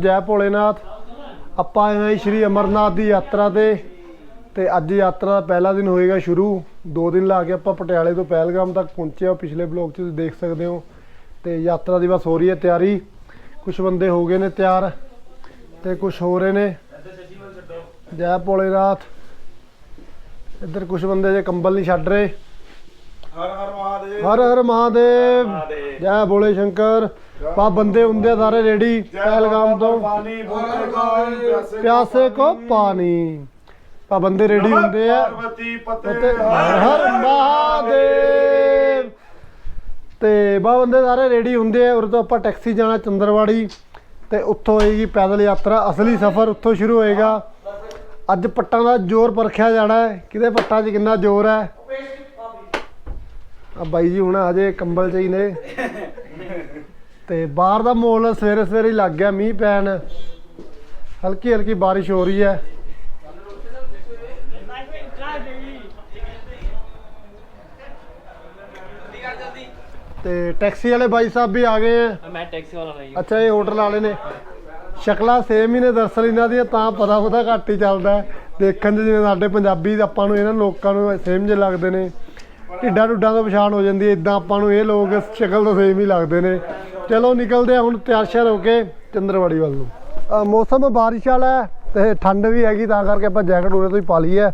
ਜੈ ਭੋਲੇਨਾਥ। ਆਪਾਂ ਆਏ ਹਾਂ ਸ਼੍ਰੀ ਅਮਰਨਾਥ ਦੀ ਯਾਤਰਾ ਤੇ ਤੇ ਅੱਜ ਯਾਤਰਾ ਦਾ ਪਹਿਲਾ ਦਿਨ ਹੋਏਗਾ ਸ਼ੁਰੂ। ਦੋ ਦਿਨ ਲਾ ਕੇ ਆਪਾਂ ਪਟਿਆਲੇ ਤੋਂ ਪਹਿਲਗਾਮ ਤੱਕ ਪਹੁੰਚੇ ਹਾਂ। ਪਿਛਲੇ ਬਲੌਗ 'ਚ ਤੁਸੀਂ ਦੇਖ ਸਕਦੇ ਹੋ। ਤੇ ਯਾਤਰਾ ਦੀ ਬਸ ਹੋ ਰਹੀ ਹੈ ਤਿਆਰੀ। ਕੁਝ ਬੰਦੇ ਹੋ ਗਏ ਨੇ ਤਿਆਰ ਤੇ ਕੁਝ ਹੋ ਰਹੇ ਨੇ। ਜੈ ਭੋਲੇਨਾਥ। ਇੱਧਰ ਕੁਝ ਬੰਦੇ ਜੇ ਕੰਬਲ ਨਹੀਂ ਛੱਡ ਰਹੇ। ਹਰ ਹਰ ਮਹਾਦੇਵ। ਹਰ ਹਰ ਮਹਾਦੇਵ। ਜੈ ਭੋਲੇ ਸ਼ੰਕਰ। ਪਾ ਬੰਦੇ ਹੁੰਦੇ ਸਾਰੇ ਰੈਡੀ ਪਹਿਲਗਾਮ ਤੋਂ। ਪਿਆਸੇ ਕੋ ਪਾਣੀ। ਪਾ ਬੰਦੇ ਰੈਡੀ ਹੁੰਦੇ ਆ। ਤੇ ਹਰ ਹਰ ਮਹਾਦੇਵ। ਤੇ ਬਾ ਬੰਦੇ ਸਾਰੇ ਰੈਡੀ ਹੁੰਦੇ ਆ ਉਰ ਤੋਂ ਆਪਾਂ ਟੈਕਸੀ ਜਾਣਾ ਚੰਦਰਵਾੜੀ ਤੇ ਉੱਥੋਂ ਹੋਏਗੀ ਪੈਦਲ ਯਾਤਰਾ। ਅਸਲੀ ਸਫ਼ਰ ਉੱਥੋਂ ਸ਼ੁਰੂ ਹੋਏਗਾ। ਅੱਜ ਪੱਟਾਂ ਦਾ ਜ਼ੋਰ ਪਰਖਿਆ ਜਾਣਾ ਹੈ। ਕਿਹਦੇ ਪੱਟਾਂ 'ਚ ਕਿੰਨਾ ਜ਼ੋਰ ਹੈ? ਆ ਬਾਈ ਜੀ ਹੁਣ ਅਜੇ ਕੰਬਲ 'ਚ ਹੀ ਨੇ। ਤੇ ਬਾਹਰ ਦਾ ਮਾਹੌਲ ਸਵੇਰੇ ਸਵੇਰੇ ਹੀ ਲੱਗ ਗਿਆ ਮੀਂਹ ਪੈਣ। ਹਲਕੀ ਹਲਕੀ ਬਾਰਿਸ਼ ਹੋ ਰਹੀ ਹੈ। ਤੇ ਟੈਕਸੀ ਵਾਲੇ ਬਾਈ ਸਾਹਿਬ ਵੀ ਆ ਗਏ ਆ ਮੈਂ ਟੈਕਸੀ ਵਾਲਾ ਨਹੀਂ ਅੱਛਾ ਇਹ ਹੋਟਲ ਵਾਲੇ ਨੇ। ਸ਼ਕਲਾਂ ਸੇਮ ਹੀ ਨੇ ਦਰਅਸਲ ਇਹਨਾਂ ਦੀਆਂ ਤਾਂ ਪਤਾ ਪਤਾ ਘੱਟ ਹੀ ਚੱਲਦਾ। ਦੇਖਣ 'ਚ ਜਿਵੇਂ ਸਾਡੇ ਪੰਜਾਬੀ ਆਪਾਂ ਨੂੰ ਇਹਨਾਂ ਲੋਕਾਂ ਨੂੰ ਸੇਮ ਜਿਹੇ ਲੱਗਦੇ ਨੇ। ਢਿੱਡਾਂ ਢੁੱਡਾਂ ਤੋਂ ਪਛਾਣ ਹੋ ਜਾਂਦੀ ਹੈ। ਇਦਾਂ ਆਪਾਂ ਨੂੰ ਇਹ ਲੋਕ ਸ਼ਕਲ ਤੋਂ ਸੇਮ ਹੀ ਲੱਗਦੇ ਨੇ। ਚਲੋ ਨਿਕਲਦੇ ਆ ਹੁਣ ਤਿਆਰ ਸ਼ਹਿਰ ਹੋ ਕੇ ਚੰਦਰਵਾੜੀ ਵੱਲ ਨੂੰ। ਮੌਸਮ ਬਾਰਿਸ਼ ਵਾਲਾ ਤੇ ਠੰਡ ਵੀ ਹੈਗੀ ਤਾਂ ਕਰਕੇ ਆਪਾਂ ਜੈਕਟ ਉਰੇ ਤੋਂ ਹੀ ਪਾ ਲਈ ਹੈ।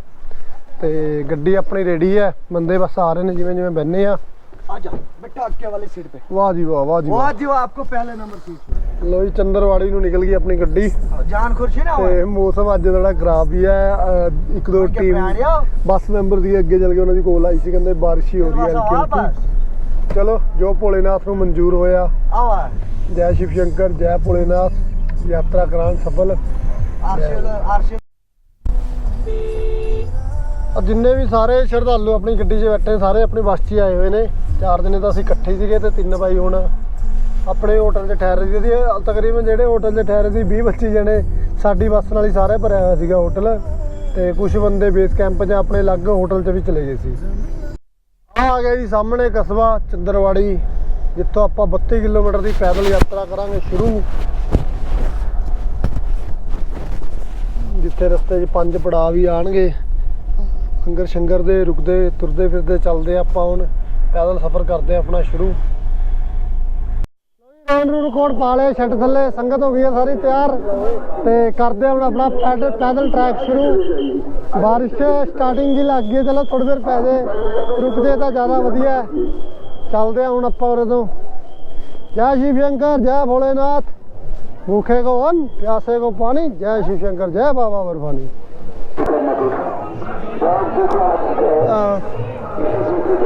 ਤੇ ਗੱਡੀ ਆਪਣੀ ਰੈਡੀ ਹੈ ਬੰਦੇ ਬਸ ਆ ਰਹੇ ਨੇ ਜਿਵੇਂ ਜਿਵੇਂ ਬੰਨੇ ਆ ਆ ਜਾ ਬੇਟਾ ਅੱਗੇ ਵਾਲੀ ਸੀਟ ਤੇ। ਵਾਹ ਜੀ ਵਾਹ ਵਾਹ ਜੀ ਵਾਹ। ਜੀ ਵਾਹ ਆਪਕੋ ਪਹਿਲੇ ਨੰਬਰ ਕੀ ਲੋ ਜੀ ਚੰਦਰਵਾੜੀ ਨੂੰ ਨਿਕਲ ਗਈ ਆਪਣੀ ਗੱਡੀ। ਜਾਨ ਖੁਰਸ਼ੀ ਨਾ ਤੇ ਮੌਸਮ ਅੱਜ ਥੋੜਾ ਖਰਾਬ ਹੀ ਹੈ ਇੱਕ ਦੋ ਟੀਮ ਬੱਸ ਮੈਂਬਰ ਦੀ ਅੱਗੇ ਚੱਲ ਗਏ ਬਾਰਿਸ਼ ਚਲੋ ਜੋ ਭੋਲੇਨਾਥ ਨੂੰ ਮਨਜ਼ੂਰ ਹੋਇਆ। ਆਵਾ ਜੈ ਸ਼ਿਵ ਸ਼ੰਕਰ ਜੈ ਭੋਲੇਨਾਥ। ਯਾਤਰਾ ਕਰਾਉਣ ਸਫਲ। ਆਸ਼ੀਰਵਾਦ ਆਸ਼ੀਰਵਾਦ। ਜਿੰਨੇ ਵੀ ਸਾਰੇ ਸ਼ਰਧਾਲੂ ਆਪਣੀ ਗੱਡੀ 'ਚ ਬੈਠੇ ਸਾਰੇ ਆਪਣੀ ਬੱਸ 'ਚ ਹੀ ਆਏ ਹੋਏ ਨੇ। ਚਾਰ ਦਿਨੇ ਤਾਂ ਅਸੀਂ ਇਕੱਠੇ ਸੀਗੇ ਤੇ ਤਿੰਨ ਬਾਈ ਹੁਣ ਆਪਣੇ ਹੋਟਲ 'ਚ ਠਹਿਰ ਰਹੇ ਸੀ ਤਕਰੀਬਨ ਜਿਹੜੇ ਹੋਟਲ 'ਚ ਠਹਿਰੇ ਸੀ 20 25 ਜਣੇ ਸਾਡੀ ਬੱਸ ਨਾਲ ਹੀ ਸਾਰੇ ਭਰਿਆ ਹੋਇਆ ਸੀਗਾ ਹੋਟਲ। ਤੇ ਕੁਝ ਬੰਦੇ ਬੇਸ ਕੈਂਪ 'ਚ ਆਪਣੇ ਅਲੱਗ ਹੋਟਲ 'ਚ ਵੀ ਚਲੇ ਗਏ ਸੀ। ਆ ਗਿਆ ਜੀ ਸਾਹਮਣੇ ਕਸਬਾ ਚੰਦਰਵਾੜੀ, ਜਿੱਥੋਂ ਆਪਾਂ 32 ਕਿਲੋਮੀਟਰ ਦੀ ਪੈਦਲ ਯਾਤਰਾ ਕਰਾਂਗੇ ਸ਼ੁਰੂ। ਜਿੱਥੇ ਰਸਤੇ 'ਚ ਪੰਜ ਪੜਾਅ ਵੀ ਆਣਗੇ। ਲੰਗਰ ਸ਼ੰਗਰ ਦੇ, ਰੁਕਦੇ ਤੁਰਦੇ ਫਿਰਦੇ ਚੱਲਦੇ ਆਪਾਂ ਹੁਣ ਪੈਦਲ ਸਫ਼ਰ ਕਰਦੇ ਹਾਂ ਆਪਣਾ ਸ਼ੁਰੂ। ਰੋਡ ਨੂੰ ਕੋਡ ਪਾ ਲਿਆ ਛੱਡ ਥੱਲੇ, ਸੰਗਤ ਹੋ ਗਈ ਹੈ ਸਾਰੀ ਤਿਆਰ। ਤੇ ਕਰਦੇ ਹੁਣ ਆਪਣਾ ਪੈਡਲ ਪੈਦਲ ਟਰੈਕ ਸ਼ੁਰੂ। ਬਾਰਿਸ਼ ਸਟਾਰਟਿੰਗ ਹੀ ਲੱਗ ਗਈ ਚਲੋ ਥੋੜੀ ਦੇਰ ਪੈ ਜੇ ਰੁਕ ਜੇ ਤਾਂ ਜ਼ਿਆਦਾ ਵਧੀਆ। ਚੱਲਦੇ ਆ ਹੁਣ ਆਪਾਂ ਉਰੇ ਤੋਂ। ਜੈ ਸ਼ਿਵ ਸ਼ੰਕਰ, ਜੈ ਭੋਲੇਨਾਥ। ਭੁਖੇ ਕੋ ਅੰਨ, ਪਿਆਸੇ ਕੋ ਪਾਣੀ। ਜੈ ਸ਼ਿਵ ਸ਼ੰਕਰ, ਜੈ ਬਾਬਾ ਬਰਫਾਨੀ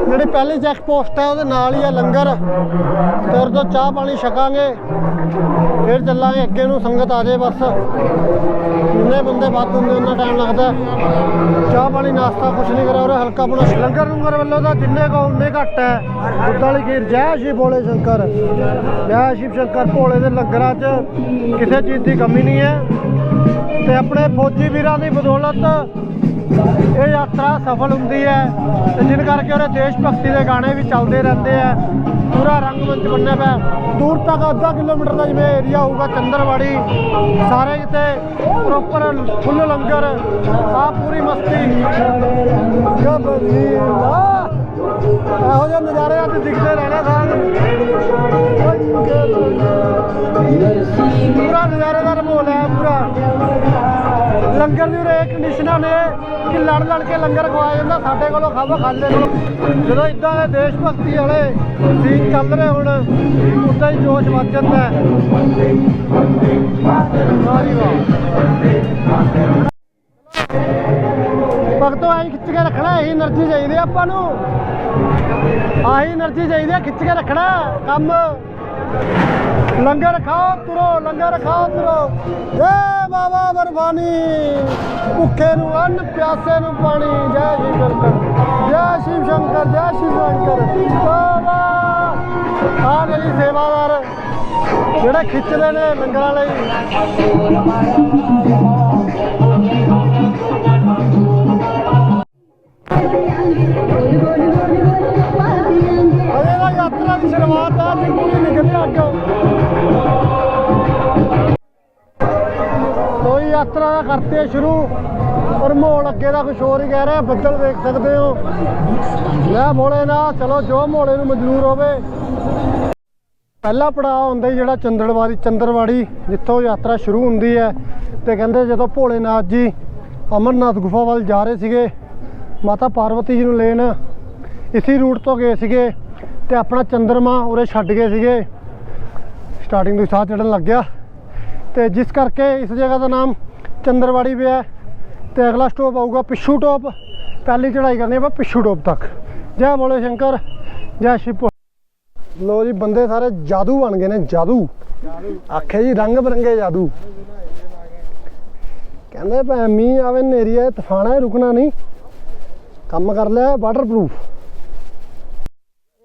ਜਿਹੜੀ ਪਹਿਲੀ ਚੈੱਕ ਪੋਸਟ ਹੈ, ਉਹਦੇ ਨਾਲ ਹੀ ਹੈ ਲੰਗਰ। ਤੇ ਉਹਦੇ ਤੋਂ ਚਾਹ ਪਾਣੀ ਛਕਾਂਗੇ, ਫਿਰ ਚੱਲਾਂਗੇ, ਅੱਗੇ ਨੂੰ ਸੰਗਤ ਆ ਜਾਏ ਬਸ। ਜਿੰਨੇ ਬੰਦੇ ਵੱਧ ਹੁੰਦੇ ਉਹਨਾਂ ਟਾਈਮ ਲੱਗਦਾ। ਚਾਹ ਪਾਣੀ, ਨਾਸ਼ਤਾ ਕੁਛ ਨਹੀਂ ਕਰਿਆ ਉਹ ਹਲਕਾ ਬਣਾ ਲੰਗਰ ਲੰਗਰ ਵੱਲੋਂ ਤਾਂ ਜਿੰਨੇ ਕੋ ਉਹਨੇ ਘੱਟ ਹੈ। ਬੁੱਧ ਵਾਲੀ ਖੀਰ ਜੈ ਸ਼ਿਵ ਭੋਲੇ ਸ਼ੰਕਰ। ਜੈ ਸ਼ਿਵ ਸ਼ੰਕਰ ਭੋਲੇ ਦੇ ਲੰਗਰਾਂ 'ਚ ਕਿਸੇ ਚੀਜ਼ ਦੀ ਕਮੀ ਨਹੀਂ ਹੈ। ਤੇ ਆਪਣੇ ਫੌਜੀ ਵੀਰਾਂ ਦੀ ਬਦੌਲਤ ਇਹ ਯਾਤਰਾ ਸਫਲ ਹੁੰਦੀ ਹੈ ਤੇ ਜਿਨ ਕਰਕੇ ਉਹਦੇ ਦੇਸ਼ ਭਗਤੀ ਦੇ ਗਾਣੇ ਵੀ ਚੱਲਦੇ ਰਹਿੰਦੇ ਆ। ਪੂਰਾ ਰੰਗਮੰਚ ਬਣਿਆ ਪਿਆ। ਦੂਰ ਤੱਕ ਅੱਧਾ ਕਿਲੋਮੀਟਰ ਦਾ ਜਿਵੇਂ ਏਰੀਆ ਹੋਊਗਾ ਚੰਦਰਵਾੜੀ, ਸਾਰੇ ਜਿੱਤੇ ਪ੍ਰੋਪਰ ਫੁੱਲ ਲੰਗਰ ਆ ਪੂਰੀ ਮਸਤੀ। ਕਿਆ ਬਦੀਲਾ ਇਹੋ ਜਿਹੇ ਨਜ਼ਾਰੇ ਅੱਜ ਦਿਖਦੇ ਰਹਿਣਾ ਸਾਰੇ ਪੂਰਾ ਨਜ਼ਾਰੇਦਾਰ ਮਾਹੌਲ ਹੈ, ਪੂਰਾ। ਲੰਗਰ ਦੀ ਉਰੇ ਕੰਡੀਸ਼ਨਾਂ ਨੇ ਕਿ ਲੜ ਲੜ ਕੇ ਲੰਗਰ ਖਵਾਇਆ ਜਾਂਦਾ, ਸਾਡੇ ਕੋਲੋਂ ਖਾਵਾ, ਖਾਂਦੇ ਕੋਲ। ਜਦੋਂ ਇਦਾਂ ਦੇ ਦੇਸ਼ ਭਗਤੀ ਵਾਲੇ ਸੀਨ ਚੱਲ ਰਹੇ ਹੁਣ, ਉਦਾਂ ਹੀ ਜੋਸ਼ ਵੱਧ ਜਾਂਦਾ ਹੈ। ਭਗਤੋ ਐਂ ਖਿੱਚ ਕੇ ਰੱਖਣਾ ਇਹੀ એનર્ਜੀ ਚਾਹੀਦੀ ਆਪਾਂ ਨੂੰ। ਆਹੀ એનર્ਜੀ ਚਾਹੀਦੀ ਖਿੱਚ ਕੇ ਰੱਖਣਾ, ਕੰਮ। ਲੰਗਰ ਖਾਓ ਤੁਰੋ, ਲੰਗਰ ਖਾਓ ਤੁਰੋ। ਜੈ ਬਾਬਾ ਬਰਫਾਨੀ। ਭੁੱਖੇ ਨੂੰ ਅੰਨ, ਪਿਆਸੇ ਨੂੰ ਪਾਣੀ। ਜੈ ਸ਼ਿਵ ਸ਼ੰਕਰ। ਜੈ ਸ਼ਿਵ ਸ਼ੰਕਰ, ਜੈ ਸ਼ਿਵ ਸ਼ੰਕਰ। ਬਾਬਾ। ਆ ਗਏ ਸੇਵਾਦਾਰ। ਜਿਹੜੇ ਖਿੱਚਦੇ ਨੇ ਲੰਗਰਾਂ ਲਈ। ਅਜੇ ਯਾਤਰਾ ਦੀ ਸ਼ੁਰੂਆਤ ਆ ਜਿੰਨੀ ਨਿਕਲੀ ਅੱਗ। ਯਾਤਰਾ ਦਾ ਕਰਤੇ ਸ਼ੁਰੂ। ਔਰ ਮਾਹੌਲ ਅੱਗੇ ਦਾ ਕੁਝ ਹੋਰ ਹੀ ਕਹਿ ਰਿਹਾ, ਬੱਦਲ ਦੇਖ ਸਕਦੇ ਹੋ। ਲੈ ਮੋਲੇ ਨਾ ਚਲੋ ਜੋ ਮੋਲੇ ਨੂੰ ਮਨਜ਼ੂਰ ਹੋਵੇ। ਪਹਿਲਾ ਪੜਾਅ ਹੁੰਦਾ ਜਿਹੜਾ ਚੰਦੜਵਾੜੀ, ਚੰਦਰਵਾੜੀ, ਜਿੱਥੋਂ ਯਾਤਰਾ ਸ਼ੁਰੂ ਹੁੰਦੀ ਹੈ। ਤੇ ਕਹਿੰਦੇ ਜਦੋਂ ਭੋਲੇਨਾਥ ਜੀ ਅਮਰਨਾਥ ਗੁਫਾ ਵੱਲ ਜਾ ਰਹੇ ਸੀਗੇ, ਮਾਤਾ ਪਾਰਵਤੀ ਜੀ ਨੂੰ ਲੈਣ, ਇਸੇ ਰੂਟ ਤੋਂ ਗਏ ਸੀਗੇ ਤੇ ਆਪਣਾ ਚੰਦਰਮਾ ਉਰੇ ਛੱਡ ਗਏ ਸੀਗੇ। ਸਟਾਰਟਿੰਗ ਤੋਂ ਸਾਹ ਚੜਨ ਲੱਗ ਗਿਆ ਤੇ ਜਿਸ ਕਰਕੇ ਇਸ ਜਗ੍ਹਾ ਦਾ ਨਾਮ ਚੰਦਰਵਾੜੀ ਪਿਆ ਹੈ। ਤੇ ਅਗਲਾ ਸਟਾਪ ਆਊਗਾ ਪਿੱਛੂ ਟੋਪ ਪਹਿਲੀ ਚੜ੍ਹਾਈ ਕਰਨੀ ਆਪਾਂ ਪਿੱਛੂ ਟੋਪ ਤੱਕ। ਜੈ ਬੋਲੇ ਸ਼ੰਕਰ, ਜੈ ਸ਼ਿਵ ਲੋ ਜੀ, ਬੰਦੇ ਸਾਰੇ ਜਾਦੂ ਬਣ ਗਏ ਨੇ, ਜਾਦੂ। ਆਖੇ ਜੀ, ਰੰਗ ਬਰੰਗੇ ਜਾਦੂ। ਕਹਿੰਦੇ ਭੈ ਮੀਂਹ ਆਵੇ ਨੇਰੀ ਆਏ, ਤੂਫਾਨ ਆਏ, ਰੁਕਣਾ ਨਹੀਂ। ਕੰਮ ਕਰ ਲਿਆ ਵਾਟਰਪ੍ਰੂਫ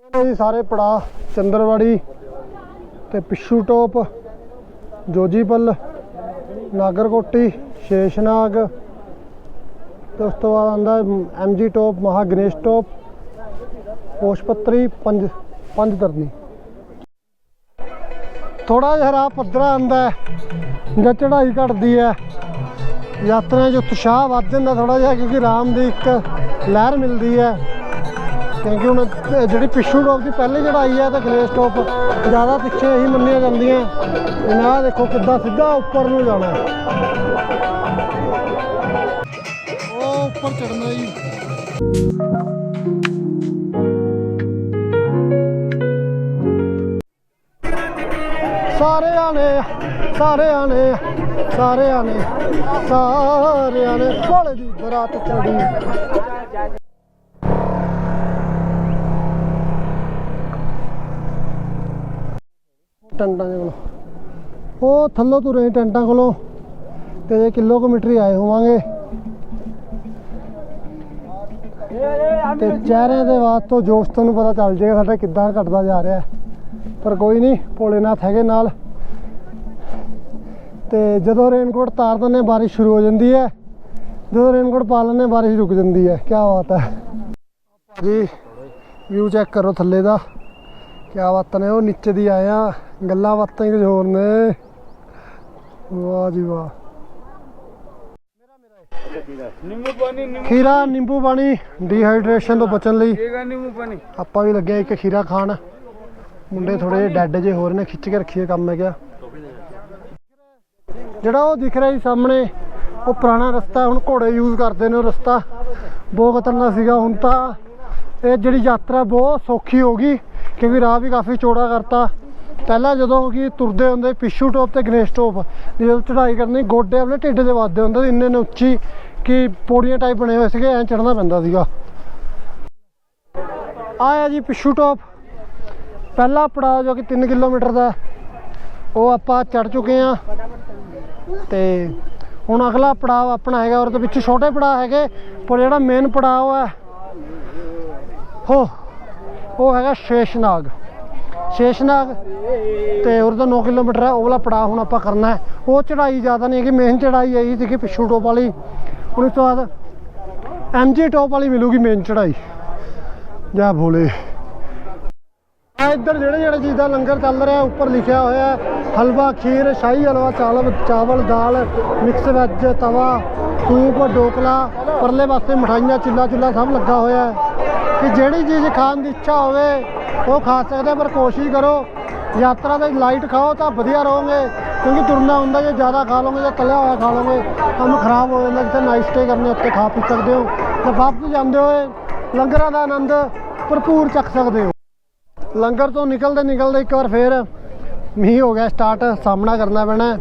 ਜੀ, ਸਾਰੇ ਪੜਾ ਚੰਦਰਵਾੜੀ ਤੇ ਪਿੱਛੂ ਟੋਪ ਜੋਜੀਪਲ, ਨਾਗਰਕੋਟੀ। ਸ਼ੇਸ਼ਨਾਗ ਤੇ ਉਸ ਤੋਂ ਬਾਅਦ ਆਉਂਦਾ ਐਮਜੀ ਟੋਪ ਮਹਾ ਗਣੇਸ਼ ਟੋਪ ਪੋਸ਼ਪੱਤਰੀ, ਪੰਜ ਪੰਜ ਦਰਨੀ ਥੋੜਾ ਜਿਹਾ ਰਾਹ ਪੱਧਰਾ ਆਂਦਾ ਜਾਂ ਚੜ੍ਹਾਈ ਘਟਦੀ ਹੈ ਯਾਤਰਾ 'ਚ ਉਤਸ਼ਾਹ ਵੱਧ ਜਾਂਦਾ ਥੋੜਾ ਜਿਹਾ, ਕਿਉਂਕਿ ਰਾਮ ਦੀ ਇੱਕ ਲਹਿਰ ਮਿਲਦੀ ਹੈ। ਕਿਉਂਕਿ ਹੁਣ ਜਿਹੜੀ ਪਿੱਛੂ ਟੋਪ ਦੀ ਪਹਿਲੀ ਚੜਾਈ ਹੈ ਤੇ ਗਣੇਸ਼ ਟੋਪ ਜ਼ਿਆਦਾ ਪਿੱਛੇ ਹੀ ਮੰਨੀਆਂ ਜਾਂਦੀਆਂ। ਇਹਨਾਂ ਦੇਖੋ ਕਿੱਦਾਂ ਸਿੱਧਾ ਉੱਪਰ ਨੂੰ ਜਾਣਾ। ਹੈ। ਉਹ ਉੱਪਰ ਚੜਨਾ ਜੀ। ਸਾਰਿਆਂ ਨੇ ਸਾਰਿਆਂ ਨੇ ਸਾਰਿਆਂ ਨੇ ਸਾਰਿਆਂ ਨੇ ਭੋਲੇ ਦੀ ਬਰਾਤ ਚੜੀ ਟੰਟਾਂ ਦੇ ਕੋਲੋਂ। ਉਹ ਥੱਲੋਂ ਤੁਰੇ ਟੈਂਟਾਂ ਕੋਲੋਂ ਤੇ ਜੇ ਕਿਲੋਮੀਟਰ ਹੀ ਆਏ ਹੋਵਾਂਗੇ। ਤੇ ਚਿਹਰਿਆਂ ਦੇ ਵਾਸਤੇ ਤੋਂ ਜੋਸ਼ ਤੁਹਾਨੂੰ ਪਤਾ ਚੱਲ ਜਾਏਗਾ ਸਾਡਾ ਕਿੱਦਾਂ ਘਟਦਾ ਜਾ ਰਿਹਾ। ਪਰ ਕੋਈ ਨਹੀਂ, ਭੋਲੇਨਾਥ ਹੈਗੇ ਨਾਲ। ਤੇ ਜਦੋਂ ਰੇਨਕੋਟ ਤਾਰ ਦਿੰਦੇ ਬਾਰਿਸ਼ ਸ਼ੁਰੂ ਹੋ ਜਾਂਦੀ ਹੈ, ਜਦੋਂ ਰੇਨਕੋਟ ਪਾ ਲੈਂਦੇ ਬਾਰਿਸ਼ ਰੁਕ ਜਾਂਦੀ ਹੈ ਕੀ ਬਾਤ ਹੈ। ਜੀ ਵਿਊ ਚੈੱਕ ਕਰੋ ਥੱਲੇ ਦਾ। ਕੀ ਬਾਤਾਂ ਨੇ ਉਹ ਨੀਚੇ ਦੀ ਆਏ ਆ। ਗੱਲਾਂ ਬਾਤਾਂ ਹੀ ਕੁਝ ਹੋਰ ਨੇ। ਵਾਹ ਜੀ ਵਾਹ। ਨਿੰਬੂ ਪਾਣੀ ਨਿੰਬੂ ਖੀਰਾ ਨਿੰਬੂ ਪਾਣੀ ਡੀਹਾਈਡਰੇਸ਼ਨ ਤੋਂ ਬਚਣ ਲਈ। ਪੀਏਗਾ ਨਿੰਬੂ ਪਾਣੀ। ਆਪਾਂ ਵੀ ਲੱਗੇ ਇੱਕ ਖੀਰਾ ਖਾਣ। ਮੁੰਡੇ ਥੋੜੇ ਡੈਡ ਜੇ ਹੋ ਰਹੇ ਨੇ ਖਿੱਚ ਕੇ ਰੱਖੀਏ ਕੰਮ ਹੈ ਕਿਆ ਜਿਹੜਾ ਉਹ ਦਿਖ ਰਿਹਾ ਜੀ ਸਾਹਮਣੇ ਉਹ ਪੁਰਾਣਾ ਰਸਤਾ ਹੁਣ ਘੋੜੇ ਯੂਜ਼ ਕਰਦੇ ਨੇ ਉਹ ਰਸਤਾ। ਬਹੁਤ ਖਤਰਨਾਕ ਸੀਗਾ ਹੁਣ ਤਾਂ ਇਹ ਜਿਹੜੀ ਯਾਤਰਾ ਬਹੁਤ ਸੌਖੀ ਹੋ ਗਈ, ਕਿਉਂਕਿ ਰਾਹ ਵੀ ਕਾਫੀ ਚੌੜਾ ਕਰਤਾ। ਪਹਿਲਾਂ ਜਦੋਂ ਕਿ ਤੁਰਦੇ ਹੁੰਦੇ ਪਿੱਛੂ ਟੋਪ ਤੇ ਗਣੇਸ਼ ਟੋਪ, ਜਦੋਂ ਚੜ੍ਹਾਈ ਕਰਨੀ, ਗੋਡੇ ਆਪਣੇ ਢਿੱਡ ਦੇ ਵੱਧਦੇ ਹੁੰਦੇ ਸੀ, ਇੰਨੇ ਨੇ ਉੱਚੀ ਕਿ ਪੌੜੀਆਂ ਟਾਈਪ ਬਣੇ ਹੋਏ ਸੀਗੇ, ਐਂ ਚੜ੍ਹਨਾ ਪੈਂਦਾ ਸੀਗਾ। ਆਇਆ ਜੀ ਪਿੱਛੂ ਟੋਪ। ਪਹਿਲਾ ਪੜਾਅ ਜੋ ਕਿ 3 ਕਿਲੋਮੀਟਰ ਦਾ ਉਹ ਆਪਾਂ ਚੜ ਚੁੱਕੇ ਆ ਤੇ ਹੁਣ ਅਗਲਾ ਪੜਾਅ ਆਪਣਾ ਹੈਗਾ ਔਰ ਤੇ ਵਿੱਚ ਛੋਟੇ ਪੜਾਅ ਹੈਗੇ, ਪਰ ਜਿਹੜਾ ਮੇਨ ਪੜਾਅ ਹੈ ਹੋ ਉਹ ਹੈਗਾ ਸ਼ੇਸ਼ਨਾਗ। ਸ਼ੇਸ਼ਨਾਗ ਤੇ ਉਹਦਾ 9 ਕਿਲੋਮੀਟਰ ਹੈ, ਉਹ ਵਾਲਾ ਪੜਾਅ ਹੁਣ ਆਪਾਂ ਕਰਨਾ ਹੈ। ਉਹ ਚੜਾਈ ਜ਼ਿਆਦਾ ਨਹੀਂ ਹੈਗੀ ਮੇਨ ਚੜਾਈ ਆਈ ਸੀਗੀ ਪਿੱਛੂ ਟੋਪ ਵਾਲੀ। ਹੁਣ ਉਸ ਤੋਂ ਬਾਅਦ ਐਮਜੀ ਟੋਪ ਵਾਲੀ ਮਿਲੂਗੀ ਮੇਨ ਚੜਾਈ ਜਾ ਭੋਲੇ। ਆ ਇੱਧਰ ਜਿਹੜੇ ਜਿਹੜੇ ਚੀਜ਼ ਦਾ ਲੰਗਰ ਚੱਲ ਰਿਹਾ, ਉੱਪਰ ਲਿਖਿਆ ਹੋਇਆ ਹਲਵਾ, ਖੀਰ, ਸ਼ਾਹੀ ਹਲਵਾ, ਚਾਵਲ ਚਾਵਲ, ਦਾਲ ਮਿਕਸ ਵੈਜ ਤਵਾ, ਸੂਪ ਡੋਕਲਾ ਪਰਲੇ ਪਾਸੇ ਮਠਾਈਆਂ ਚਿੱਲਾ ਚੁੱਲਾ ਸਭ ਲੱਗਾ ਹੋਇਆ ਕਿ ਜਿਹੜੀ ਚੀਜ਼ ਖਾਣ ਦੀ ਇੱਛਾ ਹੋਵੇ, ਉਹ ਖਾ ਸਕਦੇ ਪਰ ਕੋਸ਼ਿਸ਼ ਕਰੋ, ਯਾਤਰਾ ਦੇ ਲਾਈਟ ਖਾਓ ਤਾਂ ਵਧੀਆ ਰਹੋਗੇ, ਕਿਉਂਕਿ ਤੁਰਨਾ ਹੁੰਦਾ ਜੇ ਜ਼ਿਆਦਾ ਖਾ ਲਓਗੇ ਜਾਂ ਤਲਿਆ ਹੋਇਆ ਖਾ ਲਓਗੇ, ਕੰਮ ਖਰਾਬ ਹੋ ਜਾਂਦਾ, ਜਿੱਥੇ ਨਾਈਟ ਸਟੇ ਕਰਨੇ ਉੱਤੇ ਖਾ ਪੀ ਸਕਦੇ ਹੋ। ਤੇ ਵਾਪਸ ਜਾਂਦੇ ਹੋਏ ਲੰਗਰਾਂ ਦਾ ਆਨੰਦ ਭਰਪੂਰ ਚੱਕ ਸਕਦੇ ਹੋ। ਲੰਗਰ ਤੋਂ ਨਿਕਲਦੇ ਨਿਕਲਦੇ ਇੱਕ ਵਾਰ ਫੇਰ ਮੀਂਹ ਹੋ ਗਿਆ ਸਟਾਰਟ ਸਾਹਮਣਾ ਕਰਨਾ ਪੈਣਾ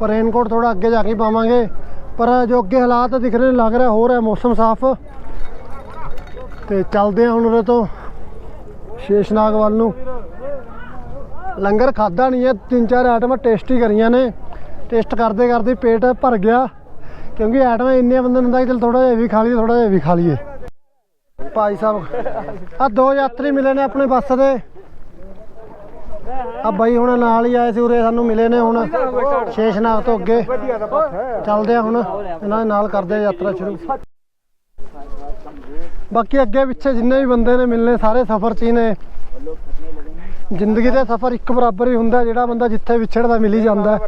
ਪਰ ਰੇਨਕੋਟ ਥੋੜਾ ਅੱਗੇ ਜਾ ਕੇ ਪਾਵਾਂਗੇ। ਪਰ ਜੋ ਅੱਗੇ ਹਾਲਾਤ ਦਿਖ ਰਹੇ ਲੱਗ ਰਿਹਾ, ਹੋ ਰਿਹਾ ਮੌਸਮ ਸਾਫ਼। ਤੇ ਚੱਲਦੇ ਆ ਹੁਣ ਉਰੇ ਤੋਂ ਸ਼ੇਸ਼ਨਾਗ ਵੱਲ ਨੂੰ। ਲੰਗਰ ਖਾਦਾ ਨਹੀਂ ਹੈ, ਤਿੰਨ ਚਾਰ ਆਈਟਮਾਂ ਟੇਸਟ ਹੀ ਕਰੀਆਂ ਨੇ। ਟੇਸਟ ਕਰਦੇ ਕਰਦੇ ਪੇਟ ਭਰ ਗਿਆ, ਕਿਉਂਕਿ ਆਈਟਮਾਂ ਇੰਨੇ ਬੰਦੇ ਨੂੰ ਹੁੰਦਾ ਕਿ ਚਲ ਥੋੜਾ ਜਿਹਾ ਇਹ ਵੀ ਖਾ ਲਈਏ ਥੋੜਾ ਜਿਹਾ ਇਹ ਵੀ ਖਾ ਲਈਏ। ਭਾਈ ਸਾਹਿਬ ਆ ਦੋ ਯਾਤਰੀ ਮਿਲੇ ਨੇ ਆਪਣੇ ਬੱਸ ਦੇ। ਆ ਬਾਈ ਹੁਣ ਨਾਲ ਹੀ ਆਏ ਸੀ ਉਰੇ, ਸਾਨੂੰ ਮਿਲੇ ਨੇ ਹੁਣ ਸ਼ੇਸ਼ਨਾਗ ਤੋਂ ਅੱਗੇ। ਚੱਲਦੇ ਆ ਹੁਣ, ਇਹਨਾਂ ਦੇ ਨਾਲ ਕਰਦੇ ਆ ਯਾਤਰਾ ਸ਼ੁਰੂ। ਬਾਕੀ ਅੱਗੇ ਪਿੱਛੇ ਜਿੰਨੇ ਵੀ ਬੰਦੇ ਨੇ ਮਿਲਨੇ ਸਾਰੇ ਸਫ਼ਰ 'ਚ ਹੀ ਨੇ। ਜ਼ਿੰਦਗੀ ਦਾ ਸਫ਼ਰ ਇੱਕ ਬਰਾਬਰ ਹੀ ਹੁੰਦਾ, ਜਿਹੜਾ ਬੰਦਾ ਜਿੱਥੇ ਵਿਛੜਦਾ, ਮਿਲ ਹੀ ਜਾਂਦਾ।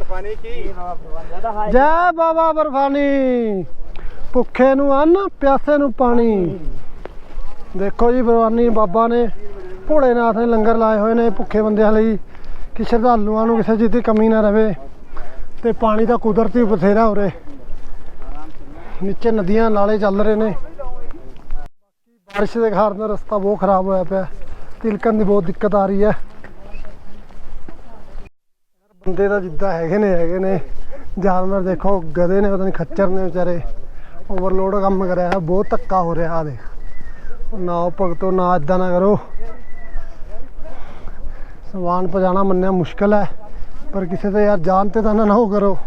ਜੈ ਬਾਬਾ ਬਰਫਾਨੀ। ਭੁੱਖੇ ਨੂੰ ਅੰਨ, ਪਿਆਸੇ ਨੂੰ ਪਾਣੀ। ਦੇਖੋ ਜੀ ਬਰਵਾਨੀ ਬਾਬਾ ਨੇ, ਭੋਲੇਨਾਥ ਨੇ ਲੰਗਰ ਲਾਏ ਹੋਏ ਨੇ ਭੁੱਖੇ ਬੰਦਿਆਂ ਲਈ। ਕਿ ਸ਼ਰਧਾਲੂਆਂ ਨੂੰ ਕਿਸੇ ਚੀਜ਼ ਦੀ ਕਮੀ ਨਾ ਰਹੇ ਤੇ ਪਾਣੀ ਦਾ ਕੁਦਰਤੀ ਬਥੇਰਾ ਹੋ ਰਿਹਾ ਨੀਚੇ ਨਦੀਆਂ, ਨਾਲੇ ਚੱਲ ਰਹੇ ਨੇ। ਬਾਰਿਸ਼ ਦੇ ਕਾਰਨ ਰਸਤਾ ਬਹੁਤ ਖਰਾਬ ਹੋਇਆ ਪਿਆ। ਤਿਲਕਣ ਦੀ ਬਹੁਤ ਦਿੱਕਤ ਆ ਰਹੀ ਹੈ। ਬੰਦੇ ਤਾਂ ਜਿੱਦਾਂ ਹੈਗੇ ਨੇ ਹੈਗੇ ਨੇ। ਜਾਨਵਰ ਦੇਖੋ ਗਦੇ ਨੇ, ਪਤਾ ਨਹੀਂ ਖੱਚਰ ਨੇ ਵਿਚਾਰੇ। ਓਵਰਲੋਡ ਕੰਮ ਕਰਿਆ ਬਹੁਤ ਧੱਕਾ ਹੋ ਰਿਹਾ ਆ ਦੇਖ। ਉਹ ਨਾ ਭਗਤੋ, ਨਾ ਇਦਾਂ ਨਾ ਕਰੋ। ਸਮਾਨ ਪਹੁੰਚਾਉਣਾ ਮੰਨਿਆ ਮੁਸ਼ਕਲ ਹੈ, ਪਰ ਕਿਸੇ ਤੇ ਯਾਰ ਜਾਨ ਤੇ ਤਾਂ ਨਾ ਨਾ ਕਰੋ।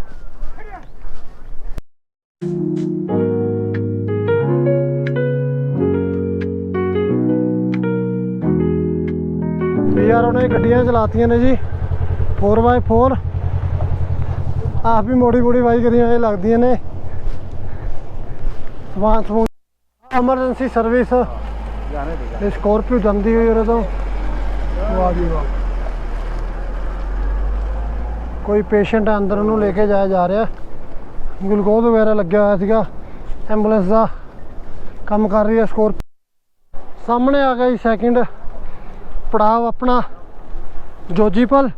ਚਲਾਤੀਆਂ ਨੇ ਜੀ। 4x4 ਆਪ ਵੀ ਮੋੜੀ ਮੋੜੀ ਵਾਈ ਕਰੀਆਂ, ਇਹ ਲੱਗਦੀਆਂ ਨੇ। ਸਮਾਨ ਸਮੂਨ ਐਮਰਜੈਂਸੀ ਸਰਵਿਸ ਇਹ ਸਕੋਰਪੀਓ ਜਾਂਦੀ ਹੋਈ ਉਹਦੇ ਤੋਂ। ਵਾਹ ਜੀ ਵਾਹ। ਕੋਈ ਪੇਸ਼ੈਂਟ ਅੰਦਰ ਉਹਨੂੰ ਲੈ ਕੇ ਜਾਇਆ ਜਾ ਰਿਹਾ। ਗਲੂਕੋਜ਼ ਵਗੈਰਾ ਲੱਗਿਆ ਹੋਇਆ ਸੀਗਾ। ਐਂਬੂਲੈਂਸ ਦਾ ਕੰਮ ਕਰ ਰਹੀ ਹੈ ਸਕੋਰਪੀਓ ਸਾਹਮਣੇ ਆ ਗਿਆ ਜੀ ਸੈਕਿੰਡ ਪੜਾਵ ਆਪਣਾ। ਜੋਜੀਪਲ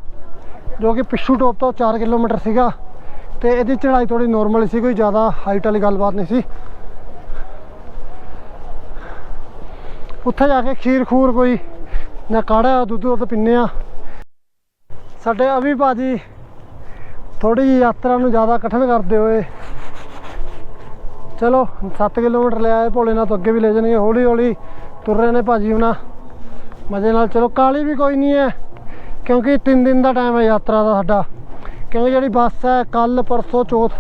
ਜੋ ਕਿ ਪਿੱਛੂ ਟੋਪ ਤੋਂ 4 ਕਿਲੋਮੀਟਰ ਸੀਗਾ ਤੇ ਇਹਦੀ ਚੜ੍ਹਾਈ ਥੋੜੀ ਨੋਰਮਲ ਸੀ, ਕੋਈ ਜ਼ਿਆਦਾ ਹਾਈਟ ਵਾਲੀ ਗੱਲਬਾਤ ਨਹੀਂ ਸੀ। ਉੱਥੇ ਜਾ ਕੇ ਖੀਰ ਖੂਰ ਕੋਈ, ਨਾ ਕਾੜਾ, ਦੁੱਧ ਦੁੱਧ ਪੀਂਦੇ ਆ ਸਾਡੇ ਅਭੀ ਭਾਜੀ ਥੋੜੀ ਜਿਹੀ ਯਾਤਰਾ ਨੂੰ ਜ਼ਿਆਦਾ ਕਠਨ ਕਰਦੇ ਹੋਏ, ਚਲੋ 7 ਕਿਲੋਮੀਟਰ ਲੈ ਆਏ, ਭੋਲੇ ਨਾਲ ਤੋਂ ਅੱਗੇ ਵੀ ਲੈ ਜਾਣਗੇ ਹੌਲੀ ਹੌਲੀ ਤੁਰ ਰਹੇ ਨੇ ਭਾਜੀ ਹੁਣਾ। ਮਜ਼ੇ ਨਾਲ ਚਲੋ, ਕਾਲੀ ਵੀ ਕੋਈ ਨਹੀਂ ਹੈ। ਕਿਉਂਕਿ 3 ਦਿਨ ਦਾ ਟਾਈਮ ਹੈ ਯਾਤਰਾ ਦਾ ਸਾਡਾ। ਕਿਉਂਕਿ ਜਿਹੜੀ ਬੱਸ ਹੈ ਕੱਲ ਪਰਸੋਂ, ਚੌਥ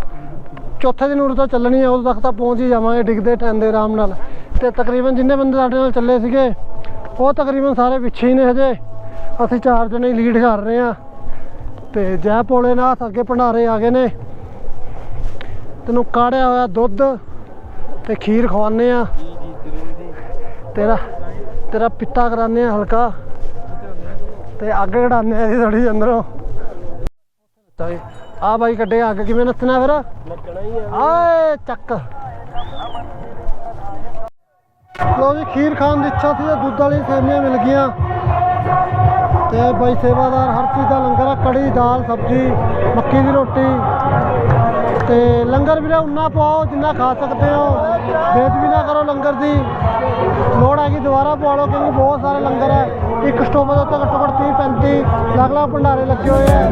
ਚੌਥੇ ਦਿਨ ਉਰੇ ਤੋਂ ਚੱਲਣੀ ਹੈ ਉਦੋਂ ਤੱਕ ਤਾਂ ਪਹੁੰਚ ਹੀ ਜਾਵਾਂਗੇ ਡਿੱਗਦੇ ਟੈਂਦੇ ਆਰਾਮ ਨਾਲ। ਤੇ ਤਕਰੀਬਨ ਜਿੰਨੇ ਬੰਦੇ ਸਾਡੇ ਨਾਲ ਚੱਲੇ ਸੀਗੇ, ਉਹ ਤਕਰੀਬਨ ਸਾਰੇ ਪਿੱਛੇ ਹੀ ਨੇ ਹਜੇ। ਅਸੀਂ ਚਾਰ ਜਣੇ ਲੀਡ ਕਰ ਰਹੇ ਆ। ਤੇ ਜੈ ਭੋਲੇਨਾਥ ਅੱਗੇ ਭੰਡਾਰੇ ਆ ਗਏ ਨੇ। ਤੈਨੂੰ ਕਾੜਿਆ ਹੋਇਆ ਦੁੱਧ ਤੇ ਖੀਰ ਖਵਾਉਂਦੇ ਆ। ਤੇਰਾ ਤੇਰਾ ਪਿੱਤਾ ਕਰਾਉਂਦੇ ਆ ਹਲਕਾ। ਤੇ ਅੱਗ ਕਢਾਉਂਦੇ ਆ ਜੀ ਥੋੜੀ ਅੰਦਰੋਂ। ਆ ਬਾਈ ਕੱਢੇ ਅੱਗ ਕਿਵੇਂ ਨੱਚਣਾ ਫਿਰ? ਨੱਚਣਾ ਹੀ ਆ। ਆਏ ਚੱਕ। ਲੋ ਜੀ ਖੀਰ ਖਾਣ ਦੀ ਇੱਛਾ ਸੀ ਦੁੱਧ ਵਾਲੀ ਸੇਮੀਆਂ ਮਿਲ ਗਈਆਂ। ਤੇ ਬਾਈ ਸੇਵਾਦਾਰ ਹਰ ਚੀਜ਼ ਦਾ ਲੰਗਰ ਆ ਕੜੀ ਦਾਲ ਸਬਜ਼ੀ ਮੱਕੀ ਦੀ ਰੋਟੀ। ਤੇ ਲੰਗਰ ਵੀਰੇ ਉਨਾ ਪਾਓ, ਜਿੰਨਾ ਖਾ ਸਕਦੇ ਹੋ। ਬੇਦ ਵੀ ਨਾ ਕਰੋ ਲੰਗਰ ਦੀ। ਲੋੜ ਹੈਗੀ ਦੁਬਾਰਾ ਪਵਾ ਲਓ ਕਿਉਂਕਿ ਬਹੁਤ ਸਾਰੇ ਲੰਗਰ ਹੈ। ਇੱਕ ਸਟੋਪ ਦੇ ਉੱਤੇ ਘੱਟੋ ਘੱਟ 30 35 ਅਲੱਗ ਅਲੱਗ ਭੰਡਾਰੇ ਲੱਗੇ ਹੋਏ ਹੈ।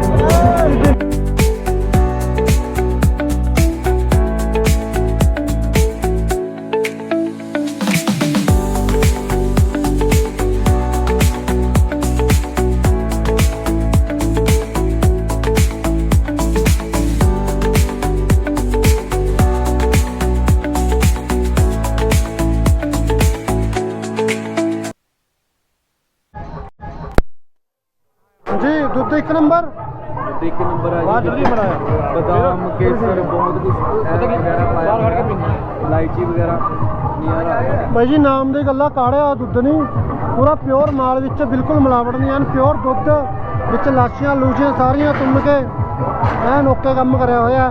ਦੀ ਗੱਲਾਂ ਕਾੜਿਆ ਦੁੱਧ ਨਹੀਂ। ਪੂਰਾ ਪਿਓਰ ਮਾਲ ਵਿੱਚ ਬਿਲਕੁਲ ਮਿਲਾਵਟ ਨਹੀਂ ਹਨ ਪਿਓਰ ਦੁੱਧ ਵਿੱਚ ਲਾਚੀਆਂ ਲੂਚੀਆਂ ਸਾਰੀਆਂ ਤੁੰਨ ਕੇ ਐਨ ਓਕੇ ਕੰਮ ਕਰਿਆ ਹੋਇਆ।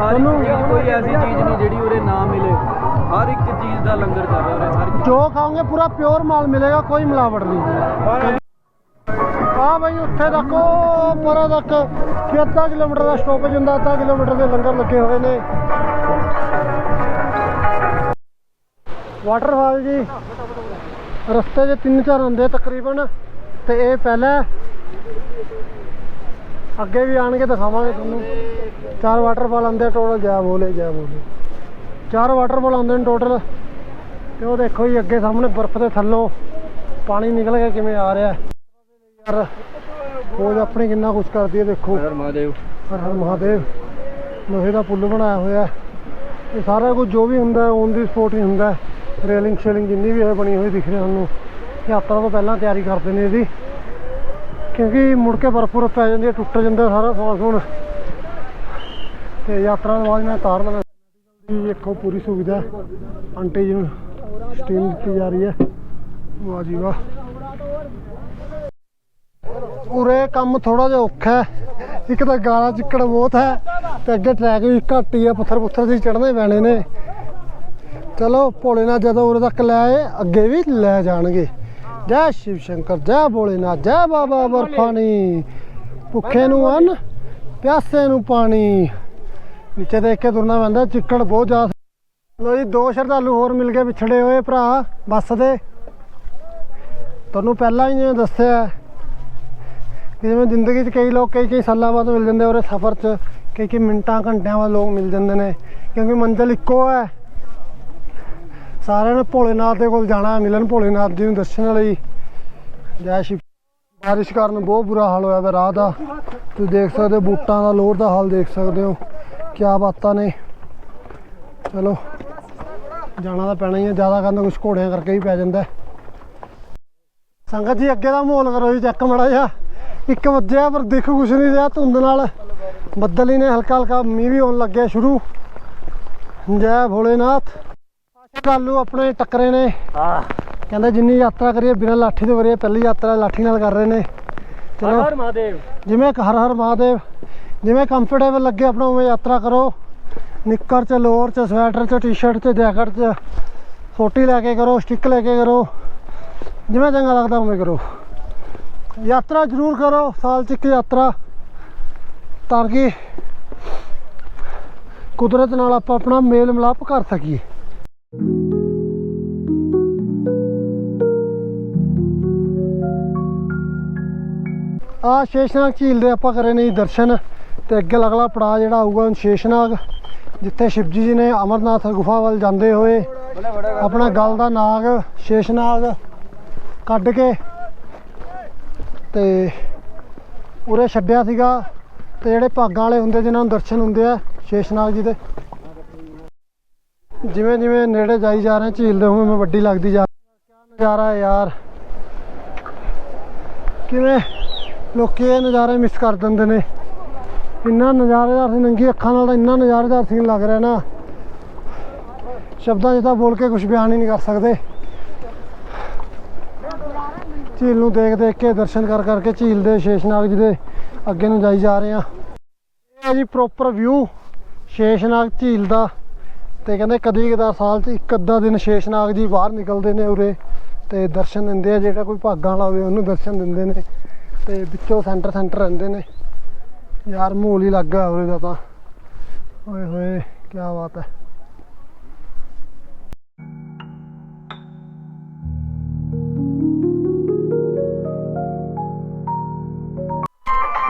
ਹਰ ਇੱਕ ਕੋਈ ਐਸੀ ਚੀਜ਼ ਨਹੀਂ ਜਿਹੜੀ ਉਰੇ ਨਾ ਮਿਲੇ। ਹਰ ਇੱਕ ਚੀਜ਼ ਦਾ ਲੰਗਰ ਚੱਲ ਰਿਹਾ ਉਰੇ ਹਰ ਜੋ ਖਾਓਗੇ ਪੂਰਾ ਪਿਓਰ ਮਾਲ ਮਿਲੇਗਾ ਕੋਈ ਮਿਲਾਵਟ ਨਹੀਂ। ਆ ਬਈ ਉੱਥੇ ਉਹ ਪਰਾਂ ਤੱਕ ਕਿ ਅੱਧਾ ਕਿਲੋਮੀਟਰ ਦਾ ਸਟਾਪੇਜ ਹੁੰਦਾ ਅੱਧਾ ਕਿਲੋਮੀਟਰ ਦੇ ਲੰਗਰ ਲੱਗੇ ਹੋਏ ਨੇ। ਵਾਟਰਫਾਲ ਜੀ ਰਸਤੇ 'ਚ ਤਿੰਨ ਚਾਰ ਹੁੰਦੇ ਤਕਰੀਬਨ ਤੇ ਇਹ ਪਹਿਲਾ। ਅੱਗੇ ਵੀ ਆਣਗੇ ਦਿਖਾਵਾਂਗੇ ਤੁਹਾਨੂੰ ਚਾਰ ਵਾਟਰਫਾਲ ਆਉਂਦੇ ਟੋਟਲ ਜੈ ਬੋਲੇ ਜੈ ਬੋਲੇ ਚਾਰ ਵਾਟਰਫਾਲ ਆਉਂਦੇ ਨੇ ਟੋਟਲ ਤੇ ਉਹ ਦੇਖੋ ਜੀ ਅੱਗੇ ਸਾਹਮਣੇ ਬਰਫ਼ ਦੇ ਥੱਲੋਂ ਪਾਣੀ ਨਿਕਲ ਕੇ ਕਿਵੇਂ ਆ ਰਿਹਾ। ਯਾਰ ਖੋਜ ਆਪਣੀ ਕਿੰਨਾ ਕੁਛ ਕਰਦੀ ਹੈ ਦੇਖੋ ਹਰ ਮਹਾਦੇਵ ਹਰ ਮਹਾਦੇਵ ਲੋਹੇ ਦਾ ਪੁੱਲ ਬਣਾਇਆ ਹੋਇਆ। ਇਹ ਸਾਰਾ ਕੁਝ ਜੋ ਵੀ ਹੁੰਦਾ ਔਨ ਦੀ ਸਪੋਟ ਹੀ ਹੁੰਦਾ ਰੇਲਿੰਗ ਸ਼ੇਲਿੰਗ ਜਿੰਨੀ ਵੀ ਹੈ ਬਣੀ ਹੋਈ ਦਿਖ ਰਹੀ ਸਾਨੂੰ ਯਾਤਰਾ ਤੋਂ ਪਹਿਲਾਂ ਤਿਆਰੀ ਕਰਦੇ ਨੇ ਇਹਦੀ। ਕਿਉਂਕਿ ਮੁੜ ਕੇ ਬਰਫ਼ ਬੁਰਫ਼ ਪੈ ਜਾਂਦੀ ਹੈ, ਟੁੱਟ ਜਾਂਦਾ ਸਾਰਾ ਸਮਾਨ ਸਮੂਨ ਤੇ ਯਾਤਰਾ ਤੋਂ ਬਾਅਦ ਮੈਂ ਤਾਰ ਲਵਾਂ ਦੇਖੋ ਪੂਰੀ ਸੁਵਿਧਾ ਆਂਟੀ ਜੀ ਨੂੰ ਸਟੀਮ ਦਿੱਤੀ ਜਾ ਰਹੀ ਹੈ। ਵਾਹ ਜੀ ਵਾਹ। ਉਰੇ ਕੰਮ ਥੋੜਾ ਜਿਹਾ ਔਖਾ ਹੈ। ਇੱਕ ਤਾਂ ਗਾਲਾ ਚਿੱਕੜ ਬਹੁਤ ਹੈ ਤੇ ਅੱਗੇ ਟਰੈਕ ਵੀ ਘੱਟ ਹੀ ਆ ਪੱਥਰ ਪੁੱਥਰ ਦੀ ਚੜਨੇ ਪੈਣੇ ਨੇ। ਚਲੋ ਭੋਲੇਨਾਥ ਜਦੋਂ ਉਰੇ ਤੱਕ ਲੈ ਆਏ, ਅੱਗੇ ਵੀ ਲੈ ਜਾਣਗੇ। ਜੈ ਸ਼ਿਵ ਸ਼ੰਕਰ, ਜੈ ਭੋਲੇਨਾਥ, ਜੈ ਬਾਬਾ ਬਰਫਾਨੀ। ਭੁੱਖੇ ਨੂੰ ਅੰਨ, ਪਿਆਸੇ ਨੂੰ ਪਾਣੀ। ਨੀਚੇ ਦੇਖ ਕੇ ਤੁਰਨਾ ਪੈਂਦਾ, ਚਿੱਕੜ ਬਹੁਤ ਜ਼ਿਆਦਾ। ਲੋ ਜੀ, ਦੋ ਸ਼ਰਧਾਲੂ ਹੋਰ ਮਿਲ ਗਏ, ਵਿਛੜੇ ਹੋਏ ਭਰਾ, ਬੱਸ ਦੇ। ਤੁਹਾਨੂੰ ਪਹਿਲਾਂ ਹੀ ਜਿਵੇਂ ਦੱਸਿਆ, ਕਿ ਜਿਵੇਂ ਜ਼ਿੰਦਗੀ 'ਚ ਕਈ ਲੋਕ ਕਈ ਕਈ ਸਾਲਾਂ ਬਾਅਦ ਮਿਲ ਜਾਂਦੇ ਔਰ ਸਫ਼ਰ 'ਚ, ਕਈ ਕਈ ਮਿੰਟਾਂ, ਘੰਟਿਆਂ ਬਾਅਦ ਲੋਕ ਮਿਲ ਜਾਂਦੇ ਨੇ, ਕਿਉਂਕਿ ਮੰਜ਼ਿਲ ਇੱਕੋ ਹੈ। ਸਾਰਿਆਂ ਨੇ ਭੋਲੇਨਾਥ ਦੇ ਕੋਲ ਜਾਣਾ, ਮਿਲਣ ਭੋਲੇਨਾਥ ਜੀ ਨੂੰ ਦਰਸ਼ਨ ਲਈ। ਜੈ ਸ਼ਿਵ ਬਾਰਿਸ਼ ਕਾਰਨ ਬਹੁਤ ਬੁਰਾ ਹਾਲ ਹੋਇਆ ਵਾ, ਰਾਹ ਦਾ। ਤੁਸੀਂ ਦੇਖ ਸਕਦੇ ਹੋ, ਬੂਟਾਂ ਦਾ ਲੋਰ ਦਾ ਹਾਲ ਦੇਖ ਸਕਦੇ ਹੋ। ਕੀ ਬਾਤਾਂ ਨੇ। ਚਲੋ, ਜਾਣਾ ਤਾਂ ਪੈਣਾ ਹੀ ਹੈ ਜ਼ਿਆਦਾ ਕਰਨ ਕੁਝ ਘੋੜਿਆਂ ਕਰਕੇ ਵੀ ਪੈ ਜਾਂਦਾ। ਸੰਗਤ ਜੀ, ਅੱਗੇ ਦਾ ਮਾਹੌਲ ਕਰੋ ਜੀ, ਚੈੱਕ ਮੜਾ ਜਾ ਇੱਕ ਵੱਜਿਆ, ਪਰ ਦੇਖ ਕੁਛ ਨਹੀਂ ਰਿਹਾ ਧੁੰਦ ਨਾਲ। ਬੱਦਲ ਹੀ ਨੇ ਹਲਕਾ ਹਲਕਾ ਮੀਂਹ ਵੀ ਆਉਣ ਲੱਗਿਆ ਸ਼ੁਰੂ। ਜੈ ਭੋਲੇਨਾਥ। ਕਾਲੂ ਆਪਣੇ ਟੱਕਰੇ ਨੇ। ਕਹਿੰਦੇ ਜਿੰਨੀ ਯਾਤਰਾ ਕਰੀਏ ਬਿਨਾਂ ਲਾਠੀ ਤੋਂ ਕਰੀਏ ਪਹਿਲੀ ਯਾਤਰਾ ਲਾਠੀ ਨਾਲ ਕਰ ਰਹੇ ਨੇ। ਚਲੋ ਹਰ ਮਹਾਦੇਵ। ਜਿਵੇਂ ਹਰ ਹਰ ਮਹਾਦੇਵ ਜਿਵੇਂ ਕੰਫਰਟੇਬਲ ਲੱਗੇ ਆਪਣਾ ਉਵੇਂ ਯਾਤਰਾ ਕਰੋ। ਨਿੱਕਰ ਚ ਲੋਅਰ ਚ ਸਵੈਟਰ ਚ ਟੀ-ਸ਼ਰਟ ਚ ਜੈਕਟ ਚ ਸੋਟੀ ਲੈ ਕੇ ਕਰੋ ਸਟਿੱਕ ਲੈ ਕੇ ਕਰੋ। ਜਿਵੇਂ ਚੰਗਾ ਲੱਗਦਾ ਉਵੇਂ ਕਰੋ। ਯਾਤਰਾ ਜ਼ਰੂਰ ਕਰੋ ਸਾਲ ਚ ਇੱਕ ਯਾਤਰਾ। ਤਾਂ ਕਿ ਕੁਦਰਤ ਨਾਲ ਆਪਾਂ ਆਪਣਾ ਮੇਲ ਮਿਲਾਪ ਕਰ ਸਕੀਏ। ਆ ਸ਼ੇਸ਼ਨਾਗ ਝੀਲ ਦੇ ਆਪਾਂ ਕਰੇ ਨੇ ਜੀ ਦਰਸ਼ਨ ਤੇ ਅੱਗੇ ਅਗਲਾ ਪੜਾਅ ਜਿਹੜਾ ਆਊਗਾ ਸ਼ੇਸ਼ਨਾਗ, ਜਿੱਥੇ ਸ਼ਿਵਜੀ ਜੀ ਨੇ ਅਮਰਨਾਥ ਗੁਫਾ ਵੱਲ ਜਾਂਦੇ ਹੋਏ ਆਪਣਾ ਗਲ ਦਾ ਨਾਗ ਸ਼ੇਸ਼ਨਾਗ ਕੱਢ ਕੇ ਤੇ ਉਰੇ ਛੱਡਿਆ ਸੀਗਾ ਤੇ ਜਿਹੜੇ ਭਾਗਾਂ ਵਾਲੇ ਹੁੰਦੇ ਜਿਨ੍ਹਾਂ ਨੂੰ ਦਰਸ਼ਨ ਹੁੰਦੇ ਆ ਸ਼ੇਸ਼ਨਾਗ ਜੀ ਦੇ। ਜਿਵੇਂ ਜਿਵੇਂ ਨੇੜੇ ਜਾਈ ਜਾ ਰਹੇ ਝੀਲ ਦੇ, ਉਵੇਂ ਉਵੇਂ ਵੱਡੀ ਲੱਗਦੀ ਜਾ ਕਿਆ ਨਜ਼ਾਰਾ ਹੈ ਯਾਰ। ਕਿਵੇਂ? ਲੋਕੀ ਇਹ ਨਜ਼ਾਰੇ ਮਿਸ ਕਰ ਦਿੰਦੇ ਨੇ। ਇੰਨਾ ਨਜ਼ਾਰੇਦਾਰ ਸੀ, ਨੰਗੀ ਅੱਖਾਂ ਨਾਲ ਤਾਂ ਇੰਨਾ ਨਜ਼ਾਰੇਦਾਰ ਸੀਨ ਲੱਗ ਰਿਹਾ ਨਾ। ਸ਼ਬਦਾਂ 'ਚ ਤਾਂ ਬੋਲ ਕੇ ਕੁਝ ਬਿਆਨ ਹੀ ਨਹੀਂ ਕਰ ਸਕਦੇ। ਝੀਲ ਨੂੰ ਦੇਖ ਦੇਖ ਕੇ ਦਰਸ਼ਨ ਕਰ ਕਰਕੇ ਝੀਲ ਦੇ ਸ਼ੇਸ਼ਨਾਗ ਜੀ ਦੇ ਅੱਗੇ ਨੂੰ ਜਾਈ ਜਾ ਰਹੇ ਆ ਇਹ ਹੈ ਜੀ ਪ੍ਰੋਪਰ ਵਿਊ ਸ਼ੇਸ਼ਨਾਗ ਝੀਲ ਦਾ। ਤੇ ਕਹਿੰਦੇ ਕਦੀ ਕਦਾਰ ਸਾਲ 'ਚ ਇੱਕ ਅੱਧਾ ਦਿਨ ਸ਼ੇਸ਼ਨਾਗ ਜੀ ਬਾਹਰ ਨਿਕਲਦੇ ਨੇ ਉਰੇ। ਤੇ ਦਰਸ਼ਨ ਦਿੰਦੇ ਆ, ਜਿਹੜਾ ਕੋਈ ਭਾਗਾਂ ਵਾਲਾ ਹੋਵੇ ਉਹਨੂੰ ਦਰਸ਼ਨ ਦਿੰਦੇ ਨੇ। ਤੇ ਵਿੱਚੋਂ ਸੈਂਟਰ ਸੈਂਟਰ ਰਹਿੰਦੇ ਨੇ। ਯਾਰ ਮਾਹੌਲ ਹੀ ਲੱਗਾ ਉਰੇ ਦਾ ਤਾਂ। ਓਏ ਹੋਏ ਕੀ ਬਾਤ ਹੈ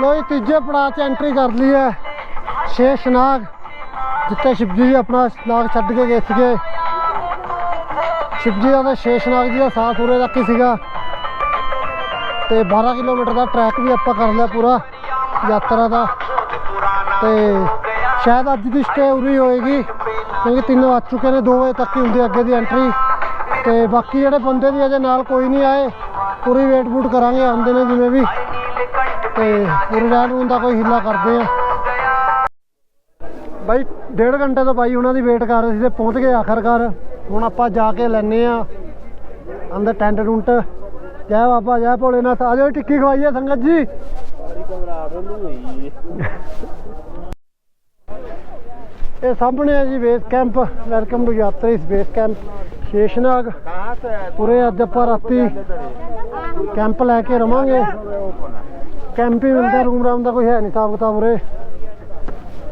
ਲੋ ਜੀ, ਤੀਜੇ ਪੜਾਅ 'ਚ ਐਂਟਰੀ ਕਰ ਲਈ ਹੈ। ਸ਼ੇਸ਼ਨਾਗ ਜਿੱਥੇ ਸ਼ਿਵਜੀ ਜੀ ਆਪਣਾ ਨਾਗ ਛੱਡ ਕੇ ਗਏ ਸੀਗੇ। ਸ਼ਿਵਜੀ ਦਾ ਤੇ ਸ਼ੇਸ਼ਨਾਗ ਜੀ ਦਾ ਸਾਥ ਉਰੇ ਤੱਕ ਹੀ ਸੀਗਾ। ਤੇ 12 ਕਿਲੋਮੀਟਰ ਦਾ ਟਰੈਕ ਵੀ ਆਪਾਂ ਕਰ ਲਿਆ ਪੂਰਾ ਯਾਤਰਾ ਦਾ। ਤੇ ਸ਼ਾਇਦ ਅੱਜ ਦੀ ਸਟੇ ਉਰੀ ਹੋਏਗੀ, ਕਿਉਂਕਿ 3 ਵੱਜ ਚੁੱਕੇ ਨੇ 2 ਵਜੇ ਤੱਕ ਹੀ ਹੁੰਦੀ ਅੱਗੇ ਦੀ ਐਂਟਰੀ ਤੇ ਬਾਕੀ ਜਿਹੜੇ ਬੰਦੇ ਵੀ ਅਜੇ ਨਾਲ ਕੋਈ ਨਹੀਂ ਆਏ ਪੂਰੀ ਵੇਟ ਵੂਟ ਕਰਾਂਗੇ, ਆਉਂਦੇ ਨੇ ਜਿਵੇਂ ਵੀ। ਤੇ ਪੂਰੀ ਰਾਤ ਦਾ ਕੋਈ ਹਿੱਲਾ ਕਰਦੇ ਆ। ਬਾਈ, ਡੇਢ ਘੰਟੇ ਤੋਂ ਬਾਈ ਉਹਨਾਂ ਦੀ ਵੇਟ ਕਰ ਰਹੇ ਸੀ ਤੇ ਪਹੁੰਚ ਗਏ ਆਖਰਕਾਰ। ਹੁਣ ਆਪਾਂ ਜਾ ਕੇ ਲੈਨੇ ਆ ਅੰਦਰ ਟੈਂਟ ਟੁੰਟ ਜੈ ਬਾਬਾ, ਜੈ ਭੋਲੇਨਾਥ। ਆ ਜਾਓ ਟਿੱਕੀ ਖਵਾਈਏ ਸੰਗਤ ਜੀ। ਇਹ ਸਾਹਮਣੇ ਹੈ ਜੀ ਬੇਸ ਕੈਂਪ। ਵੈਲਕਮ ਟੂ ਯਾਤਰੀ ਇਸ ਬੇਸ ਕੈਂਪ। ਸ਼ੇਸ਼ਨਾਗ। ਪੂਰੇ ਅੱਜ ਆਪਾਂ ਰਾਤੀ ਕੈਂਪ ਲੈ ਕੇ ਰਵਾਂਗੇ। ਕੈਂਪ ਹੀ ਮਿਲਦਾ, ਰੂਮ ਰਾਮ ਦਾ ਕੋਈ ਹੈ ਨਹੀਂ ਹਿਸਾਬ ਕਿਤਾਬ ਉਰੇ।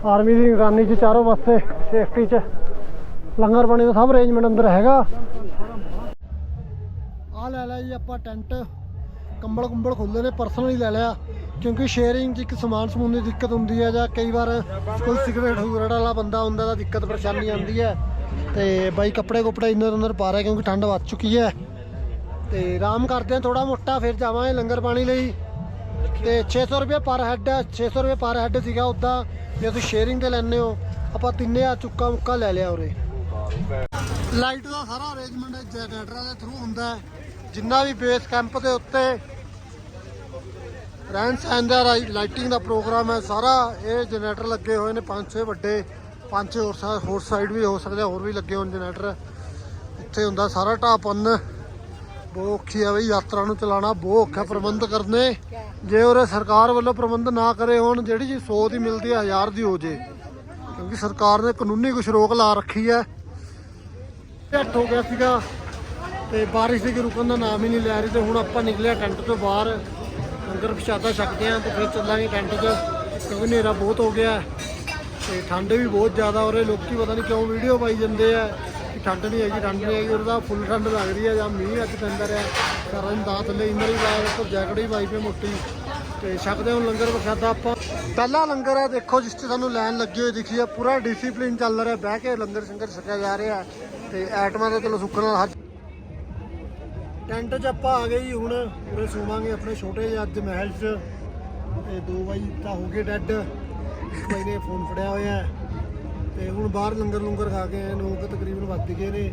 ਆਰਮੀ ਦੀ ਨਿਗਰਾਨੀ 'ਚ ਚਾਰੋਂ ਪਾਸੇ ਸੇਫਟੀ 'ਚ। ਲੰਗਰ ਪਾਣੀ ਦਾ ਸਭ ਅਰੇਂਜਮੈਂਟ ਅੰਦਰ ਹੈਗਾ। ਆ ਲੈ ਲਿਆ ਜੀ, ਆਪਾਂ ਟੈਂਟ। ਕੰਬਲ ਕੁੰਬਲ ਖੁੱਲੇ ਨੇ ਪਰਸਨਲੀ ਲੈ ਲਿਆ। ਕਿਉਂਕਿ ਸ਼ੇਅਰਿੰਗ 'ਚ ਇੱਕ ਸਮਾਨ ਸਮੂਨ ਦੀ ਦਿੱਕਤ ਹੁੰਦੀ ਹੈ ਜਾਂ ਕਈ ਵਾਰ ਕੋਈ ਸਿਗਰਟ ਹੁਗਰਟ ਵਾਲਾ ਬੰਦਾ ਹੁੰਦਾ ਤਾਂ ਦਿੱਕਤ ਪਰੇਸ਼ਾਨੀ ਆਉਂਦੀ ਹੈ। ਤੇ ਬਾਈ ਕੱਪੜੇ ਕੁਪੜੇ ਇੰਦਰ ਅੰਦਰ ਪਾ ਰਿਹਾ ਕਿਉਂਕਿ ਠੰਡ ਵੱਧ ਚੁੱਕੀ ਹੈ। ਤੇ ਆਰਾਮ ਕਰਦੇ ਆ ਥੋੜਾ ਮੋਟਾ ਫਿਰ ਜਾਵਾਂਗੇ ਲੰਗਰ ਪਾਣੀ ਲਈ। ਤੇ 600 ਰੁਪਏ ਪਰ ਹੈਡ 600 ਰੁਪਏ ਪਰ ਹੈਡ ਸੀਗਾ ਉਦਾਂ। ਜੇ ਤੁਸੀਂ ਸ਼ੇਅਰਿੰਗ ਤੇ ਲੈਣੇ ਹੋ, ਆਪਾਂ ਤਿੰਨੇ ਆ ਚੁੱਕਾ ਮੁੱਕਾ ਲੈ ਲਿਆ ਉਰੇ। ਲਾਈਟ ਦਾ ਸਾਰਾ ਅਰੇਂਜਮੈਂਟ ਜਨਰੇਟਰਾਂ ਦੇ ਥਰੂ ਹੁੰਦਾ ਹੈ। ਜਿੰਨਾ ਵੀ ਬੇਸ ਕੈਂਪ ਦੇ ਉੱਤੇ ਰਹਿਣ ਸਹਿਣ ਦਾ ਲਾਈਟਿੰਗ ਦਾ ਪ੍ਰੋਗਰਾਮ ਹੈ, ਸਾਰਾ ਇਹ ਜਨਰੇਟਰ ਲੱਗੇ ਹੋਏ ਨੇ, ਪੰਜ ਛੇ ਵੱਡੇ, ਪੰਜ ਛੇ ਹੋਰ ਸਾ- ਹੋਰ ਸਾਈਡ ਵੀ ਹੋ ਸਕਦੇ ਹੋਰ ਵੀ ਲੱਗੇ ਹੋਣ ਜਨਰੇਟਰ ਇੱਥੇ ਹੁੰਦਾ ਸਾਰਾ ਢਾਪਨ ਬਹੁਤ ਔਖੀ ਆ ਬਈ, ਯਾਤਰਾ ਨੂੰ ਚਲਾਉਣਾ, ਬਹੁਤ ਔਖਾ ਪ੍ਰਬੰਧ ਕਰਨੇ। ਜੇ ਉਰੇ ਸਰਕਾਰ ਵੱਲੋਂ ਪ੍ਰਬੰਧ ਨਾ ਕਰੇ ਹੋਣ, ਜਿਹੜੀ ਜੀ 100 ਦੀ ਮਿਲਦੀ ਹੈ 1000 ਦੀ ਹੋ ਜੇ। ਕਿਉਂਕਿ ਸਰਕਾਰ ਨੇ ਕਾਨੂੰਨੀ ਕੁਛ ਰੋਕ ਲਾ ਰੱਖੀ ਹੈ। ਝੱਟ ਹੋ ਗਿਆ ਸੀਗਾ। ਤੇ ਬਾਰਿਸ਼ ਦੇ ਰੁਕਣ ਦਾ ਨਾਮ ਹੀ ਨਹੀਂ ਲੈ ਰਹੀ ਤੇ ਹੁਣ ਆਪਾਂ ਨਿਕਲਿਆ ਟੈਂਟ ਤੋਂ ਬਾਹਰ। ਲੰਗਰ ਪ੍ਰਸ਼ਾਦਾ ਛਕਦੇ ਆਂ ਤੇ ਫਿਰ ਚੱਲਾਂਗੇ ਟੈਂਟ 'ਚ, ਕਿਉਂਕਿ ਹਨੇਰਾ ਬਹੁਤ ਹੋ ਗਿਆ। ਹੈ ਤੇ ਠੰਡ ਵੀ ਬਹੁਤ ਜ਼ਿਆਦਾ ਹੋ ਰਹੀ, ਲੋਕੀ ਪਤਾ ਨਹੀਂ ਕਿਉਂ ਵੀਡੀਓ ਪਾਈ ਜਾਂਦੇ ਆ ਕਿ ਠੰਡ ਨਹੀਂ ਹੈਗੀ, ਠੰਡ ਨਹੀਂ ਹੈਗੀ, ਉਹਦਾ ਫੁੱਲ ਠੰਡ ਲੱਗ ਰਹੀ ਹੈ ਜਾਂ ਮੀਂਹ ਅੱਜ ਪੈਂਦਾ ਰਿਹਾ ਸਾਰਾ ਦਿਨ ਦਾ ਥੱਲੇ ਇੰਦਰ ਹੀ ਲਾਇਆ ਉੱਪਰ ਜੈਕਟ ਵੀ ਪਾਈ ਪਈ ਮੋਟੀ। ਤੇ ਛਕਦੇ ਹੁਣ ਲੰਗਰ ਪ੍ਰਸ਼ਾਦਾ ਆਪਾਂ। ਪਹਿਲਾ ਲੰਗਰ ਹੈ ਦੇਖੋ, ਜਿਸ ਤੇ ਸਾਨੂੰ ਲਾਈਨ ਲੱਗੀ ਹੋਈ ਦਿਖੀ ਆ, ਪੂਰਾ ਡਿਸਪਲਿਨ ਚੱਲ ਰਿਹਾ, ਬਹਿ ਕੇ ਲੰਗਰ ਸੰਗਰ ਛਕਿਆ ਜਾ ਰਿਹਾ। ਤੇ ਐਟਮਾਂ ਦਾ ਚਲੋ ਸੁੱਕਣ ਨਾਲ ਹੱਥ ਟੈਂਟ 'ਚ ਆਪਾਂ ਆ ਗਏ ਜੀ ਹੁਣ, ਉਰੇ ਸੋਵਾਂਗੇ ਆਪਣੇ ਛੋਟੇ ਜਿਹੇ ਅੱਜ ਮਹਿਲ 'ਚ। ਤੇ ਦੋ ਬਾਈ ਤਾਂ ਹੋ ਗਏ ਡੈੱਡ, ਇੱਕ ਬਾਈ ਨੇ ਫੋਨ ਫੜਿਆ ਹੋਇਆ। ਹੈ। ਤੇ ਹੁਣ ਬਾਹਰ ਲੰਗਰ ਲੰਗਰ ਖਾ ਕੇ ਆਏ ਲੋਕ ਤਕਰੀਬਨ ਵੱਧ ਗਏ ਨੇ।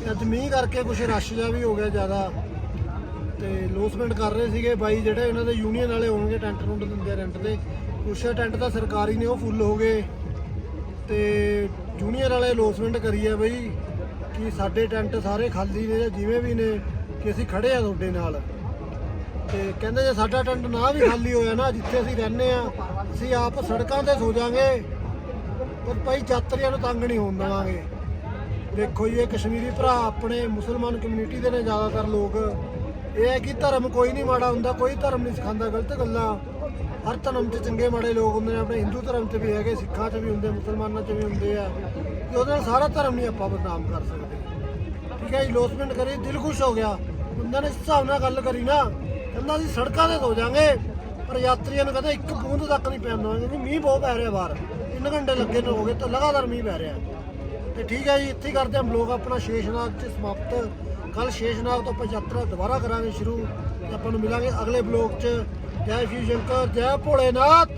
ਤੇ ਅੱਜ ਮੀਂਹ ਕਰਕੇ ਕੁਝ ਰਸ਼ ਜਿਹਾ ਵੀ ਹੋ ਗਿਆ ਜ਼ਿਆਦਾ। ਤੇ ਲੋਸਮੈਂਟ ਕਰ ਰਹੇ ਸੀਗੇ ਬਾਈ ਜਿਹੜੇ ਇਹਨਾਂ ਦੇ ਯੂਨੀਅਨ ਵਾਲੇ ਹੋਣਗੇ, ਟੈਂਟ ਟੁੰਟ ਦਿੰਦੇ ਆ ਰੈਂਟ ਦੇ ਕੁਛ ਟੈਂਟ ਤਾਂ ਸਰਕਾਰੀ ਨੇ, ਉਹ ਫੁੱਲ ਹੋ ਗਏ। ਤੇ ਜੂਨੀਅਰ ਵਾਲੇ ਲੋਸਮੈਂਟ ਕਰੀ ਆ ਬਈ, ਕਿ ਸਾਡੇ ਟੈਂਟ ਸਾਰੇ ਖਾਲੀ ਨੇ ਜਾਂ ਜਿਵੇਂ ਵੀ ਨੇ। ਕਿ ਅਸੀਂ ਖੜੇ ਆ ਤੁਹਾਡੇ ਨਾਲ। ਤੇ ਕਹਿੰਦੇ ਜੇ ਸਾਡਾ ਟੈਂਟ ਨਾ ਵੀ ਖਾਲੀ ਹੋਇਆ ਨਾ, ਜਿੱਥੇ ਅਸੀਂ ਰਹਿੰਦੇ ਆ, ਅਸੀਂ ਆਪ ਸੜਕਾਂ ਤੇ ਸੋ ਜਾਾਂਗੇ ਪਰ ਭਾਈ ਯਾਤਰੀਆਂ ਨੂੰ ਤੰਗ ਨਹੀਂ ਹੋਣ ਦੇਵਾਂਗੇ। ਦੇਖੋ ਜੀ, ਇਹ ਕਸ਼ਮੀਰੀ ਭਰਾ ਆਪਣੇ ਮੁਸਲਮਾਨ ਕਮਿਊਨਿਟੀ ਦੇ ਨੇ ਜ਼ਿਆਦਾਤਰ ਲੋਕ। ਇਹ ਹੈ ਕਿ ਧਰਮ ਕੋਈ ਨਹੀਂ ਮਾੜਾ ਹੁੰਦਾ, ਕੋਈ ਧਰਮ ਨਹੀਂ ਸਿਖਾਉਂਦਾ, ਗਲਤ ਗੱਲਾਂ। ਹਰ ਧਰਮ 'ਚ ਚੰਗੇ ਮਾੜੇ ਲੋਕ ਹੁੰਦੇ ਨੇ, ਆਪਣੇ ਹਿੰਦੂ ਧਰਮ 'ਚ ਵੀ ਹੈਗੇ, ਸਿੱਖਾਂ 'ਚ ਵੀ ਹੁੰਦੇ, ਮੁਸਲਮਾਨਾਂ 'ਚ ਵੀ ਹੁੰਦੇ ਆ। ਤੇ ਉਹਦੇ ਨਾਲ ਸਾਰਾ ਧਰਮ ਨਹੀਂ ਆਪਾਂ ਬਦਨਾਮ ਕਰ ਸਕਦੇ। ਠੀਕ ਹੈ ਜੀ ਲੋਸਮੈਂਟ ਕਰੀ ਦਿਲ ਖੁਸ਼ ਹੋ ਗਿਆ। ਬੰਦਾ ਨੇ ਇਸ ਹਿਸਾਬ ਨਾਲ ਗੱਲ ਕਰੀ ਨਾ, ਕਹਿੰਦਾ ਅਸੀਂ ਸੜਕਾਂ ਤੇ ਸੋ ਜਾਾਂਗੇ ਪਰ ਯਾਤਰੀਆਂ ਨੂੰ ਕਹਿੰਦਾ ਇੱਕ ਬੂੰਦ ਤੱਕ ਨਹੀਂ ਪੈਣ ਦੇਵਾਂਗੇ, ਕਿਉਂਕਿ ਮੀਂਹ ਬਹੁਤ ਪੈ ਰਿਹਾ ਬਾਹਰ। 3 ਘੰਟੇ ਲੱਗੇ ਨੇ ਹੋ ਗਏ, ਤਾਂ ਲਗਾਤਾਰ ਮੀਂਹ ਪੈ ਰਿਹਾ। ਤੇ ਠੀਕ ਹੈ ਜੀ, ਇੱਥੇ ਕਰਦੇ ਹਾਂ ਬਲੌਗ ਆਪਣਾ ਸ਼ੇਸ਼ਨਾਗ 'ਚ ਸਮਾਪਤ। ਕੱਲ ਸ਼ੇਸ਼ਨਾਗ ਤੋਂ ਆਪਾਂ ਯਾਤਰਾ ਦੁਬਾਰਾ ਕਰਾਂਗੇ ਸ਼ੁਰੂ, ਤੇ ਆਪਾਂ ਨੂੰ ਮਿਲਾਂਗੇ ਅਗਲੇ ਬਲੌਗ 'ਚ। ਜੈ ਸ਼ਿਵ ਸ਼ੰਕਰ, ਜੈ ਭੋਲੇਨਾਥ!